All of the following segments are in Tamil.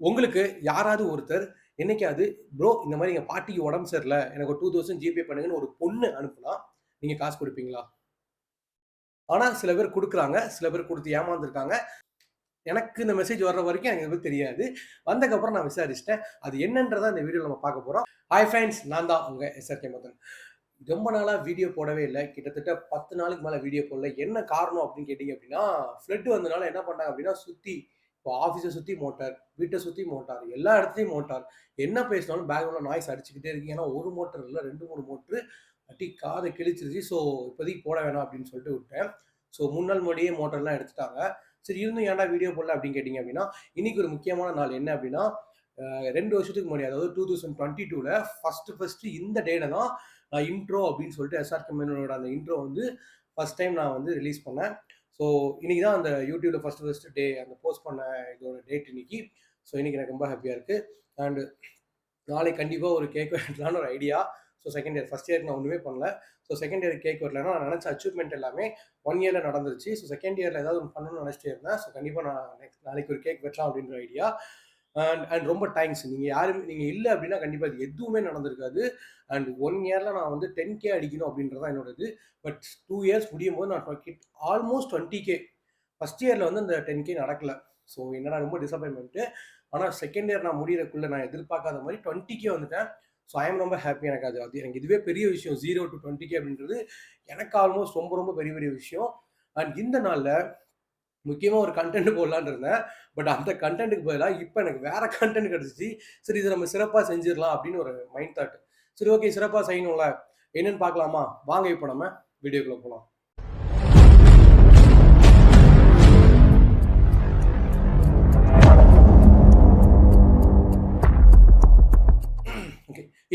உங்களுக்கு யாராவது ஒருத்தர் என்னைக்காவது ப்ரோ இந்த மாதிரி எங்கள் பாட்டிக்கு உடம்பு சரியில்லை எனக்கு ஒரு 2000 ஜிபே பண்ணுங்கன்னு ஒரு பொண்ணு அனுப்புனா, நீங்கள் காசு கொடுப்பீங்களா ஆனால் சில பேர் கொடுக்குறாங்க சில பேர் கொடுத்து ஏமாந்துருக்காங்க. எனக்கு இந்த மெசேஜ் வர்ற வரைக்கும் எனக்கு எதுவும் தெரியாது. வந்ததுக்கப்புறம் நான் விசாரிச்சுட்டேன். அது என்னன்றதை இந்த வீடியோவில் நம்ம பார்க்க போகிறோம் ஹாய் ஃப்ரெண்ட்ஸ் நான் தான் உங்கள் எஸ்ஆர்கே மதன். ரொம்ப நாளாக வீடியோ போடவே இல்லை கிட்டத்தட்ட 10 நாளுக்கு மேலே வீடியோ போடல. என்ன காரணம் அப்படின்னு கேட்டிங்க அப்படின்னா, ஃப்ளட் வந்தனால என்ன பண்ணாங்க அப்படின்னா, சுற்றி இப்போ ஆஃபீஸை சுற்றி மோட்டார், வீட்டை சுற்றி மோட்டார், எல்லா இடத்துலையும் மோட்டார். என்ன பேசினாலும் பேக்ரவுண்டில் நாய்ஸ் அடிச்சுக்கிட்டே இருக்கு. ஏன்னா, ஒரு மோட்டர் இல்லை ரெண்டு மூணு மோட்ரு அட்டி காதை கிழிச்சிருச்சு. ஸோ, இப்போதைக்கு போட வேணாம் அப்படின்னு சொல்லிட்டு விட்டேன். ஸோ, 3 நாள் முன்னாடியே மோட்டர்லாம் எடுத்துட்டாங்க. சரி இருந்தும் ஏன்டா வீடியோ போடல அப்படின்னு கேட்டிங்க அப்படின்னா, இன்றைக்கி ஒரு முக்கியமான நாள் என்ன அப்படின்னா, ரெண்டு வருஷத்துக்கு முன்னாடி அதாவது டூ தௌசண்ட் டுவெண்ட்டி டூவில் ஃபஸ்ட்டு ஃபஸ்ட்டு இந்த டேல தான் நான் இன்ட்ரோ அப்படின்னு சொல்லிட்டு எஸ்ஆர் கம்பெனியோட அந்த இன்ட்ரோ வந்து ஃபர்ஸ்ட் டைம் நான் வந்து ரிலீஸ் பண்ணேன். ஸோ, இன்னைக்கு தான் அந்த யூடியூப்ல ஃபர்ஸ்ட் ஃபர்ஸ்ட் டே அந்த போஸ்ட் பண்ண இதோட டேட் இன்னைக்கு. ஸோ, இன்னைக்கு எனக்கு ரொம்ப ஹாப்பியாக இருக்கு. அண்ட் நாளைக்கு கண்டிப்பாக ஒரு கேக் வெட்டலான்னு ஒரு idea. So, second year first year நான் ஒன்றுமே பண்ணல. ஸோ, செகண்ட் இயர் கேக் வரலன்னா நான் நினச்ச அச்சீவ்மெண்ட் எல்லாமே ஒன் இயரில் நடந்துருச்சு. ஸோ, செகண்ட் இயரில் ஏதாவது ஒன்று பண்ணணும்னு நினச்சிட்டே இருந்தேன். ஸோ, கண்டிப்பாக நான் நெக்ஸ்ட் நாளைக்கு ஒரு கேக் வெட்டலாம் அப்படின்ற ஐடியா. அண்ட் அண்ட் ரொம்ப தேங்க்ஸ். நீங்கள் யாரும் நீங்கள் இல்லை அப்படின்னா கண்டிப்பாக அது எதுவுமே நடந்திருக்காது. அண்ட் ஒன் இயரில் நான் வந்து 10கே அடிக்கணும் அப்படின்றது தான் என்னோட இது. பட் டூ இயர்ஸ் முடியும் போது நான் கிட் ஆல்மோஸ்ட் 20கே ஃபர்ஸ்ட் இயரில் வந்து அந்த 10கே நடக்கல. ஸோ, என்னடா ரொம்ப டிசப்பாயின்மெண்ட்டு ஆனால் செகண்ட் இயர் நான் முடியறக்குள்ளே நான் எதிர்பார்க்காத மாதிரி டுவெண்ட்டிக்கே வந்துட்டேன். ஸோ, ஐஎம் ரொம்ப ஹாப்பி எனக்கு அது அது எனக்கு இதுவே பெரிய விஷயம். 0 டூ 20கே அப்படின்றது எனக்கு ஆல்மோஸ்ட் ரொம்ப ரொம்ப பெரிய பெரிய விஷயம். அண்ட் இந்த நாளில் முக்கியமாக ஒரு கண்டென்ட் போடலான்னு இருந்தேன். பட் அந்த கண்டென்ட்டுக்கு பதிலா இப்போ எனக்கு வேறு கன்டென்ட் கிடச்சிச்சு சரி இதை நம்ம சிறப்பாக செஞ்சிடலாம் அப்படின்னு ஒரு மைண்ட் தாட். சரி ஓகே சிறப்பாக செய்யணும்ல. என்னென்னு பார்க்கலாமா? வாங்க இப்போ நம்ம வீடியோக்குள்ளே போகலாம்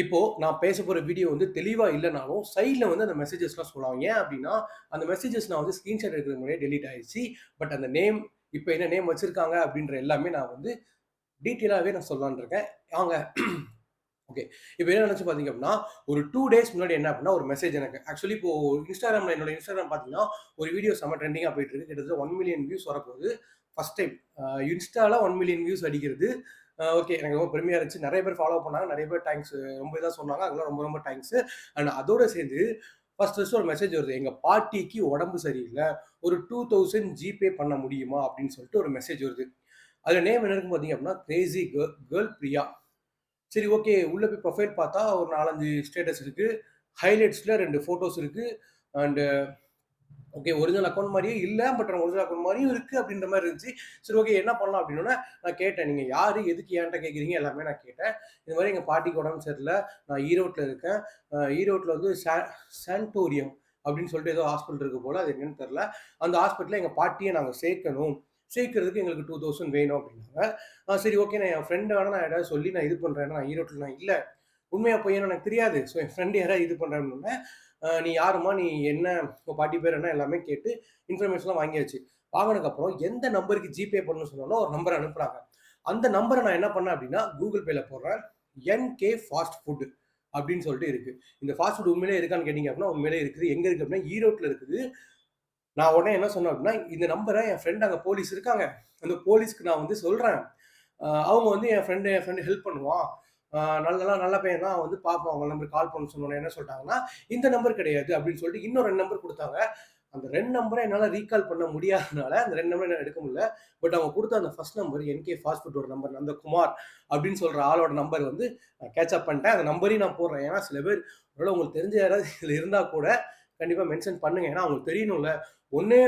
இப்போ நான் பேச போகிற வீடியோ வந்து தெளிவாக இல்லைனாலும் சைடில் வந்து அந்த மெசேஜஸ்லாம் சொல்லலாம். ஏன் அப்படின்னா, அந்த மெசேஜஸ் நான் வந்து ஸ்க்ரீன்ஷாட் எடுக்கிற முன்னாடியே டெலிட் ஆயிடுச்சு பட் அந்த நேம் இப்போ என்ன நேம் வச்சுருக்காங்க அப்படின்ற எல்லாமே நான் வந்து டீட்டெயிலாகவே நான் சொல்லலாம்னு இருக்கேன். வாங்க. ஓகே. இப்போ என்ன நினச்சி பார்த்தீங்க அப்படின்னா, ஒரு டூ டேஸ் முன்னாடி என்ன அப்படின்னா, ஒரு மெசேஜ் எனக்கு. ஆக்சுவலி இப்போ இன்ஸ்டாகிராமில் என்னோட இன்ஸ்டாகிராம் பார்த்தீங்கன்னா, ஒரு வீடியோ செம்ம ட்ரெண்டிங்காக போயிட்டு இருக்கு. கிட்டத்தட்ட ஒன் மில்லியன் வியூஸ் வரப்போகுது. First time. இன்ஸ்டாவில் ஒன் மில்லியன் வியூஸ் அடிக்கிறது. ஓகே. எனக்கு ரொம்ப பெருமையா இருந்துச்சு. நிறைய பேர் ஃபாலோ பண்ணாங்க. நிறைய பேர் தேங்க்ஸ் ரொம்ப இதாக சொன்னாங்க. அதெல்லாம் ரொம்ப ரொம்ப தேங்க்ஸ். அண்ட் அதோட சேர்ந்து ஃபர்ஸ்ட் ஃபர்ஸ்ட் ஒரு மெசேஜ் வருது. எங்க பாட்டிக்கு உடம்பு சரியில்லை ஒரு 2000 ஜிபே பண்ண முடியுமா? அப்படின்னு சொல்லிட்டு ஒரு மெசேஜ் வருது. அதுல நேம் என்ன இருக்கும் பார்த்தீங்க அப்படின்னா, கிரேசி கேர்ள் கேர்ள் பிரியா. சரி ஓகே. உள்ள போய் ப்ரொஃபைல் பார்த்தா ஒரு 4, 5 ஸ்டேட்டஸ் இருக்கு. ஹைலைட்ஸ்ல 2 ஃபோட்டோஸ் இருக்கு. அண்ட் ஓகே ஒரிஜினல் அக்கௌண்ட் மாதிரியும் இல்லை பட் ஒரிஜினல் அக்கௌண்ட் மாதிரியும் இருக்குது அப்படின்ற மாதிரி இருந்துச்சு. சரி ஓகே என்ன பண்ணலாம் அப்படின்னா நான் கேட்டேன். நீங்கள் யார் எதுக்கு ஏன்ட்ட கேட்குறீங்க எல்லாமே நான் கேட்டேன். இந்த மாதிரி எங்கள் பாட்டிக்கு உடம்பு சரியில்ல. நான் ஈரோட்டில் இருக்கேன். ஈரோட்டில் வந்து சா சான்டோரியம் அப்படின்னு சொல்லிட்டு ஏதோ ஹாஸ்பிட்டல் இருக்குது போல் அது என்னன்னு தெரில அந்த ஹாஸ்பிட்டலில் எங்கள் பாட்டியை நாங்கள் சேர்க்கணும். சேர்க்கறதுக்கு எங்களுக்கு 2000 வேணும் அப்படின்னாங்க. சரி ஓகே. நான் என் ஃப்ரெண்டு வேணா நான் யாராவது சொல்லி நான் இது பண்ணுறேன் ஏன்னா நான் ஈரோட்டில் நான் இல்லை உண்மையாக போய் எனக்கு தெரியாது. ஸோ என் ஃப்ரெண்டு யாராவது இது பண்ணுறேன்னு நீ யாரும்மா? நீ என்ன? உங்க பாட்டி பேர் என்ன? எல்லாமே கேட்டு இன்ஃபர்மேஷன்லாம் வாங்கியாச்சு. வாங்கினதுக்கப்புறம் எந்த நம்பருக்கு ஜிபே பண்ணணும்னு சொன்னாலும் ஒரு நம்பர் அனுப்புறாங்க. அந்த நம்பரை நான் என்ன பண்ணேன் அப்படின்னா, கூகுள் பேல போடுறேன். என்.கே. ஃபாஸ்ட் ஃபுட் அப்படின்னு சொல்லிட்டு இருக்கு. இந்த ஃபாஸ்ட் ஃபுட் உண்மையிலே இருக்கான்னு கேட்டீங்க அப்படின்னா, உண்மையிலே இருக்குது. எங்க இருக்கு அப்படின்னா, ஈரோட்டில் இருக்குது. நான் உடனே என்ன சொன்னேன் அப்படின்னா, இந்த நம்பரை என் ஃப்ரெண்ட் அங்கே போலீஸ் இருக்காங்க. அந்த போலீஸ்க்கு நான் வந்து சொல்கிறேன் அவங்க வந்து என் ஃப்ரெண்டு என் ஃப்ரெண்டு ஹெல்ப் பண்ணுவான். நல்லா நல்ல பையன் தான் வந்து பார்ப்போம் அவங்க நம்பருக்கு கால் பண்ண சொன்னோன்னே என்ன சொல்லிட்டாங்கன்னா இந்த நம்பர் கிடையாது அப்படின்னு சொல்லிட்டு இன்னும் ரெண்டு நம்பர் கொடுத்தாங்க அந்த ரெண்டு நம்பரை என்னால் ரீகால் பண்ண முடியாதனால, அந்த 2 நம்பர என்னால எடுக்க முடியல. பட் அவங்க கொடுத்த அந்த first number N K. Fast ஃபுட்டோட number அந்த குமார் அப்படின்னு சொல்கிற ஆளோட நம்பர் வந்து நான் கேட்ச் அப் பண்ணிட்டேன். அந்த நம்பரையும் நான் போடுறேன். ஏன்னா சில பேர் அதனால் உங்களுக்கு தெரிஞ்ச யாராவது இதில் இருந்தால் கூட கண்டிப்பாக மென்ஷன் பண்ணுங்க. ஏன்னா அவங்களுக்கு தெரியணும்ல. ஒன்று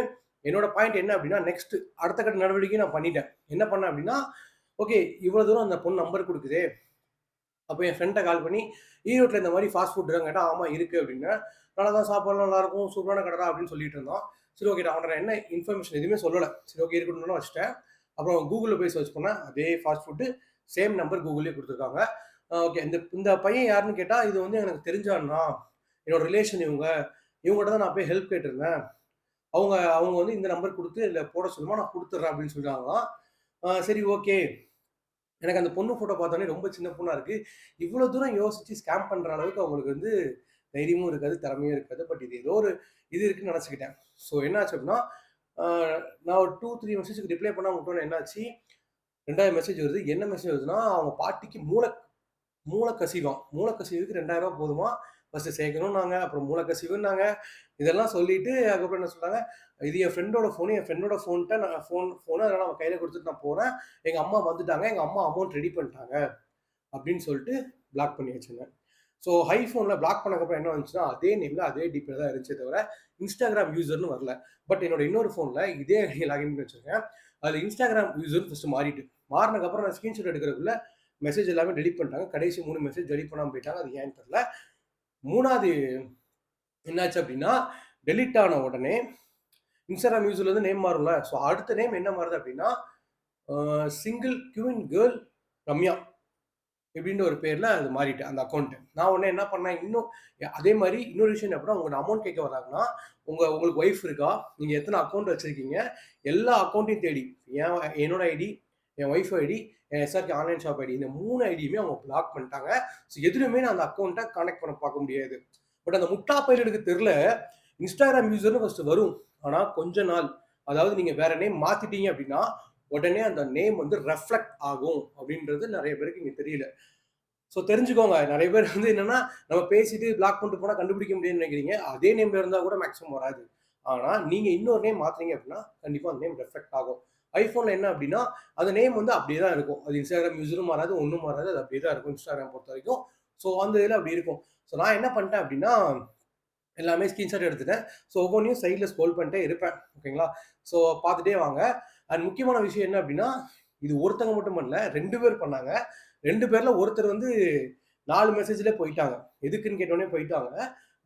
என்னோட பாயிண்ட் என்ன அப்படின்னா, நெக்ஸ்ட் அடுத்த கட்ட நடவடிக்கை நான் பண்ணிட்டேன். என்ன பண்ணேன் அப்படின்னா, ஓகே இவ்வளோ தூரம் அந்த பொண்ணு நம்பர் கொடுக்குதே அப்போ என் ஃப்ரெண்டை கால் பண்ணி, ஈரோட்டில் இந்த மாதிரி ஃபாஸ்ட் ஃபுட் இருக்கான்னு கேட்டால் ஆமாம் இருக்குது அப்படின்னு நல்லா தான் சாப்பாடுலாம் நல்லாயிருக்கும் சூப்பரான கடைடா அப்படின்னு சொல்லிட்டு இருந்தோம் சரி ஓகே அவனோட என்ன இன்ஃபர்மேஷன் எதுவுமே சொல்லலை சரி ஓகே இருக்கணும்னு வச்சுட்டேன். அப்புறம் கூகுளில் போய் சர்ச் பண்ணேன். அதே ஃபாஸ்ட் ஃபுட்டு சேம் நம்பர் கூகுளே கொடுத்துருக்காங்க ஓகே இந்த இந்த பையன் யாருன்னு கேட்டால் இது வந்து எனக்கு தெரிஞ்ச அண்ணா. என்னோட ரிலேஷன் இவங்க. இவங்ககிட்ட தான் நான் போய் ஹெல்ப் கேட்டிருந்தேன். அவங்க அவங்க வந்து இந்த நம்பர் கொடுத்து இதில் போட சொல்லுமா, நான் கொடுத்துட்றேன் அப்படின்னு சொல்றாங்களாம். சரி ஓகே. எனக்கு அந்த பொண்ணு ஃபோட்டோ பார்த்தோன்னே ரொம்ப சின்ன பொண்ணாக இருக்குது இவ்வளோ தூரம் யோசித்து ஸ்கேம் பண்ணுற அளவுக்கு அவங்களுக்கு வந்து தைரியமும் இருக்காது, திறமையும் இருக்காது. பட் இது ஏதோ ஒரு இது இருக்குன்னு நினச்சிக்கிட்டேன் ஸோ என்னாச்சு அப்படின்னா, நான் ஒரு டூ த்ரீ மெசேஜுக்கு ரிப்ளை பண்ணால் விட்டோனே என்னாச்சு, 2,000 மெசேஜ் வருது. என்ன மெசேஜ் வருதுன்னா, அவங்க பாட்டிக்கு மூல மூலக்கசிவாம். மூலக்கசிவுக்கு ரூ. 2,000 போதுமா, ஃபஸ்ட்டு சேர்க்கணும்னாங்க. அப்புறம் மூலக்கசிவுன்னாங்க. இதெல்லாம் சொல்லிட்டு அதுக்கப்புறம் என்ன சொல்றாங்க, இது என் ஃப்ரெண்டோட ஃபோனு. என் ஃப்ரெண்டோட ஃபோன்ட்ட நான் ஃபோன் ஃபோனு அதெல்லாம் அவன் கையில கொடுத்துட்டு நான் போறேன். எங்க அம்மா வந்துட்டாங்க. எங்க அம்மா அமௌண்ட் ரெடி பண்ணிட்டாங்க. அப்படின்னு சொல்லிட்டு பிளாக் பண்ணி வச்சுங்க ஸோ ஐஃபோன்ல பிளாக் பண்ணதுக்கப்புறம் என்ன வந்துச்சுன்னா, அதே நேமில் அதே டிபியில் தான் இருந்துச்சே தவிர, இன்ஸ்டாகிராம் யூசர்னு வரல. பட் என்னோட இன்னொரு ஃபோனில் இதே ஐடிய லாகின் பண்ணி வச்சுருக்கேன் அதுல இன்ஸ்டாகிராம் யூசர்னு ஃபஸ்ட்டு மாறிட்டு. மாறினக்கப்புறம் நான் ஸ்க்ரீன்ஷாட் எடுக்கிறதுக்குள்ள மெசேஜ் எல்லாமே டெலிட் பண்ணிட்டாங்க. கடைசி மூணு மெசேஜ் டெலிட் பண்ணாமல் போயிட்டாங்க. அது ஏன்னு தெரில மூணாவது என்னாச்சு அப்படின்னா, டெலிட் ஆன உடனே இன்ஸ்டாகிராம் யூஸ்ல இருந்து நேம் மாறும்ல. ஸோ அடுத்த நேம் என்ன மாறுது அப்படின்னா, சிங்கிள் கியூன் கேர்ள் ரம்யா. இப்படின்ற ஒரு பேரில் அது மாறிட்டு அந்த அக்கவுண்ட். நான் உடனே என்ன பண்ணேன், இன்னும் அதே மாதிரி இன்னொரு விஷயம் என்ன அப்படின்னா, உங்க அமௌண்ட் கேட்க வராங்கன்னா, உங்கள் உங்களுக்கு ஒய்ஃப் இருக்கா? நீங்கள் எத்தனை அக்கௌண்ட் வச்சுருக்கீங்க எல்லா அக்கௌண்ட்டையும் தேடி, என் என்னோட ஐடி, என் ஒய்ஃப் ஐடி, என் எஸ்ஆர்கே ஆன்லைன் ஷாப் ஐடி இந்த மூணு ஐடியுமே அவங்க பிளாக் பண்ணிட்டாங்க. ஸோ எதுலயுமே நான் அந்த அக்கௌண்ட்டை கனெக்ட் பண்ண பார்க்க முடியாது. பட் அந்த முட்டா பயலுக்கு தெரில இன்ஸ்டாகிராம் யூசர்னு ஃபஸ்ட்டு வரும். ஆனால் கொஞ்ச நாள், அதாவது நீங்கள் வேற நேம் மாத்திட்டீங்க அப்படின்னா, உடனே அந்த நேம் வந்து ரெஃப்ளெக்ட் ஆகும் அப்படின்றது நிறைய பேருக்கு இங்கே தெரியல. ஸோ தெரிஞ்சுக்கோங்க. நிறைய பேர் வந்து என்னன்னா, நம்ம பேசிட்டு பிளாக் பண்ணிட்டு போனால் கண்டுபிடிக்க முடியும்னு நினைக்கிறீங்க அதே நேம்ல இருந்தால் கூட மேக்ஸிமம் வராது. ஆனால் நீங்கள் இன்னொரு நேம் மாத்துறீங்க அப்படின்னா, கண்டிப்பாக அந்த நேம் ரெஃப்ளெக்ட் ஆகும். ஐஃபோனில் என்ன அப்படின்னா, அந்த நேம் வந்து அப்படியே தான் இருக்கும். அது இன்ஸ்டாகிராம் யூஸரும் மாறாது, ஒன்றும் மாறாது. அது அப்படியே தான் இருக்கும் இன்ஸ்டாகிராம் பொறுத்த வரைக்கும் ஸோ அந்த இதில் அப்படி இருக்கும். ஸோ நான் என்ன பண்ணிட்டேன் அப்படின்னா, எல்லாமே ஸ்கிரீன்ஷாட் எடுத்துட்டேன். ஸோ ஒவ்வொன்றையும் சைடில் ஸ்கோல் பண்ணிட்டே இருப்பேன். ஓகேங்களா? ஸோ பார்த்துட்டே வாங்க. அண்ட் முக்கியமான விஷயம் என்ன அப்படின்னா, இது ஒருத்தங்க மட்டும் பண்ணல. ரெண்டு பேர் பண்ணாங்க. ரெண்டு பேரில் ஒருத்தர் வந்து நாலு மெசேஜ்லேயே போயிட்டாங்க. எதுக்குன்னு கேட்டோடனே போயிட்டாங்க.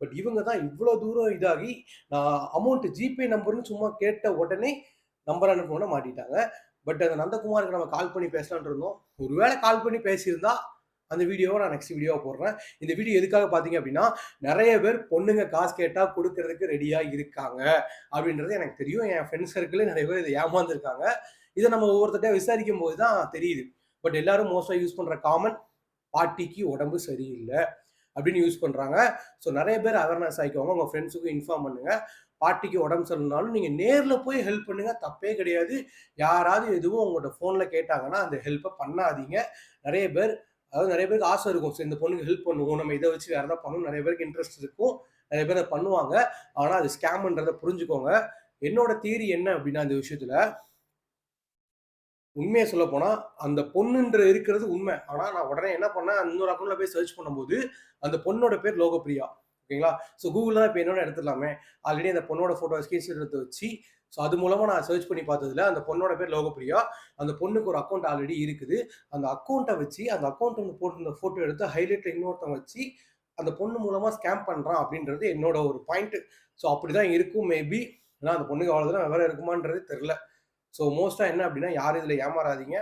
பட் இவங்க தான் இவ்வளோ தூரம் இதாகி, நான் அமௌண்ட் ஜிபே நம்பர்னு சும்மா கேட்ட உடனே நம்பர் அனுப்புனோனே மாட்டிட்டாங்க. பட் அந்த நந்தகுமாருக்கு நம்ம கால் பண்ணி பேசலான் இருந்தோம். ஒருவேளை கால் பண்ணி பேசியிருந்தா, அந்த வீடியோவை நான் நெக்ஸ்ட் வீடியோவை போடுறேன். இந்த வீடியோ எதுக்காக பார்த்தீங்க அப்படின்னா, நிறைய பேர் பொண்ணுங்க காசு கேட்டால் கொடுக்கறதுக்கு ரெடியாக இருக்காங்க. அப்படின்றது எனக்கு தெரியும். என் ஃப்ரெண்ட்ஸ் சர்க்கிளில் நிறைய பேர் இதை ஏமாந்துருக்காங்க. இதை நம்ம ஒவ்வொருத்தர்ட்ட விசாரிக்கும்போது தான் தெரியுது. பட் எல்லாரும் மோஸ்ட்டாக யூஸ் பண்ணுற காமன், பாட்டிக்கு உடம்பு சரியில்லை அப்படின்னு யூஸ் பண்ணுறாங்க ஸோ நிறைய பேர் அவேர்னஸ் ஆகிக்கோங்க உங்கள் ஃப்ரெண்ட்ஸுக்கும் இன்ஃபார்ம் பண்ணுங்கள் பாட்டிக்கு உடம்பு சரியில்லைனாலும் நீங்கள் நேரில் போய் ஹெல்ப் பண்ணுங்க. தப்பே கிடையாது. யாராவது எதுவும் உங்களோட ஃபோனில் கேட்டாங்கன்னா, அந்த ஹெல்ப்பை பண்ணாதீங்க. நிறைய பேர் அதாவது நிறைய பேருக்கு ஆசை இருக்கும். சரி இந்த பொண்ணுக்கு ஹெல்ப் பண்ணுவோம். நம்ம இதை வச்சு வேறு ஏதாவது பண்ணணும் நிறைய பேருக்கு இன்ட்ரெஸ்ட் இருக்கும். நிறைய பேர் அதை பண்ணுவாங்க. ஆனால் அது ஸ்கேம்ன்றதை புரிஞ்சுக்கோங்க. என்னோட தியரி என்ன அப்படின்னா இந்த உண்மையை சொல்ல போனால் அந்த பொண்ணுன்ற இருக்கிறது உண்மை ஆனால் நான் உடனே என்ன பண்ணேன், இன்னொரு அக்கௌண்ட்டில் போய் சர்ச் பண்ணும்போது, அந்த பொண்ணோட பேர் லோகப்பிரியா. ஓகேங்களா? ஸோ கூகுளில் தான் இப்போ என்னோட எடுத்துடலாமே. ஆல்ரெடி அந்த பொண்ணோட ஃபோட்டோ ஸ்கிரீன்ஷாட் எடுத்து வச்சு, ஸோ அது மூலமாக நான் சர்ச் பண்ணி பார்த்ததுல, அந்த பொண்ணோட பேர் லோகப்பிரியா. அந்த பொண்ணுக்கு ஒரு அக்கௌண்ட் ஆல்ரெடி இருக்குது. அந்த அக்கௌண்ட்டை வச்சு, அந்த அக்கௌண்ட் வந்து போட்டிருந்த ஃபோட்டோ எடுத்து ஹைலைட்டில் இன்னொருத்தன் வச்சு, அந்த பொண்ணு மூலமாக ஸ்கேம் பண்ணுறான் அப்படின்றது என்னோட ஒரு பாயிண்ட்டு ஸோ அப்படி தான் இருக்கும் மேபி. ஏன்னா அந்த பொண்ணுக்கு அவ்வளோ தூரம் விவரம் இருக்குமான்றது தெரில ஸோ மோஸ்ட்டாக என்ன அப்படின்னா, யாரும் இதில் ஏமாறாதீங்க.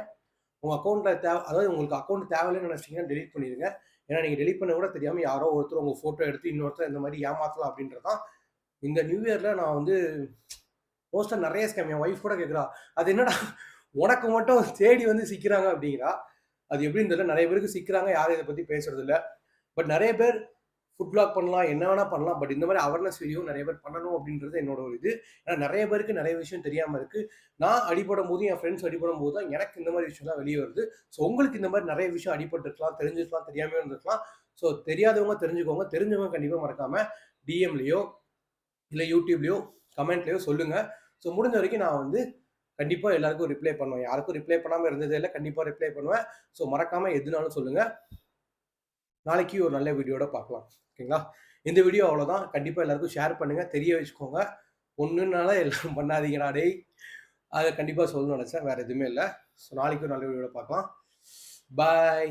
உங்கள் அக்கௌண்ட்டில் தேவை அதாவது உங்களுக்கு அக்கௌண்ட் தேவையில்லைன்னு நினச்சிங்கன்னா டெலீட் பண்ணிடுங்க ஏன்னா நீங்க டெலிட் பண்ண கூட தெரியாம யாரோ ஒருத்தர் உங்க ஃபோட்டோ எடுத்து இன்னொருத்தர் இந்த மாதிரி ஏமாத்தலாம் அப்படின்றது தான். இந்த நியூ இயர்ல நான் வந்து மோஸ்ட்டாக நிறைய ஸ்கேம் என் ஒய்ஃப் கூட கேட்குறா அது என்னடா உனக்கு மட்டும் தேடி வந்து சிக்கிறாங்க அப்படிங்கிறா. அது எப்படின்னு தெரியல. நிறைய பேருக்கு சிக்கிறாங்க. யாரும் இதை பத்தி பேசுறது இல்லை பட் நிறைய பேர் ஃபுட் பிளாக் பண்ணலாம். என்ன வேணால் பண்ணலாம். பட் இந்த மாதிரி அவேர்னஸ் வீடியோ நிறைய பேர் பண்ணணும் அப்படின்றது என்னோட ஒரு இது. ஏன்னா நிறைய பேருக்கு நிறைய விஷயம் தெரியாமல் இருக்குது நான் அடிபடும்போது, என் ஃப்ரெண்ட்ஸ் அடிபடும்போது தான் எனக்கு இந்த மாதிரி விஷயம்லாம் வெளியே வருது. ஸோ உங்களுக்கு இந்த மாதிரி நிறைய விஷயம் அடிபட்டுருக்கலாம், தெரிஞ்சிருக்கலாம், தெரியாமல் இருந்திருக்கலாம். ஸோ தெரியாதவங்க தெரிஞ்சுக்கோங்க. தெரிஞ்சவங்க கண்டிப்பாக மறக்காமல் டிஎம்லேயோ இல்லை யூடியூப்லேயோ கமெண்ட்லேயோ சொல்லுங்கள் ஸோ முடிஞ்ச வரைக்கும் நான் வந்து கண்டிப்பாக எல்லாருக்கும் ரிப்ளை பண்ணுவேன். யாருக்கும் ரிப்ளை பண்ணாமல் இருந்ததே இல்லை கண்டிப்பாக ரிப்ளை பண்ணுவேன். ஸோ மறக்காமல் எதுனாலும் சொல்லுங்கள் நாளைக்கு ஒரு நல்ல வீடியோட பார்க்கலாம். ஓகேங்களா? இந்த வீடியோ அவ்வளோதான். கண்டிப்பாக எல்லாருக்கும் ஷேர் பண்ணுங்கள் தெரிய வச்சுக்கோங்க. ஒன்றுனால எல்லாம் பண்ணாதீங்கடா டேய்! அதை கண்டிப்பாக சொல்லணும்னு நினச்சேன் வேறு எதுவுமே இல்லை ஸோ நாளைக்கு ஒரு நல்ல வீடியோவில் பார்க்கலாம். பாய்.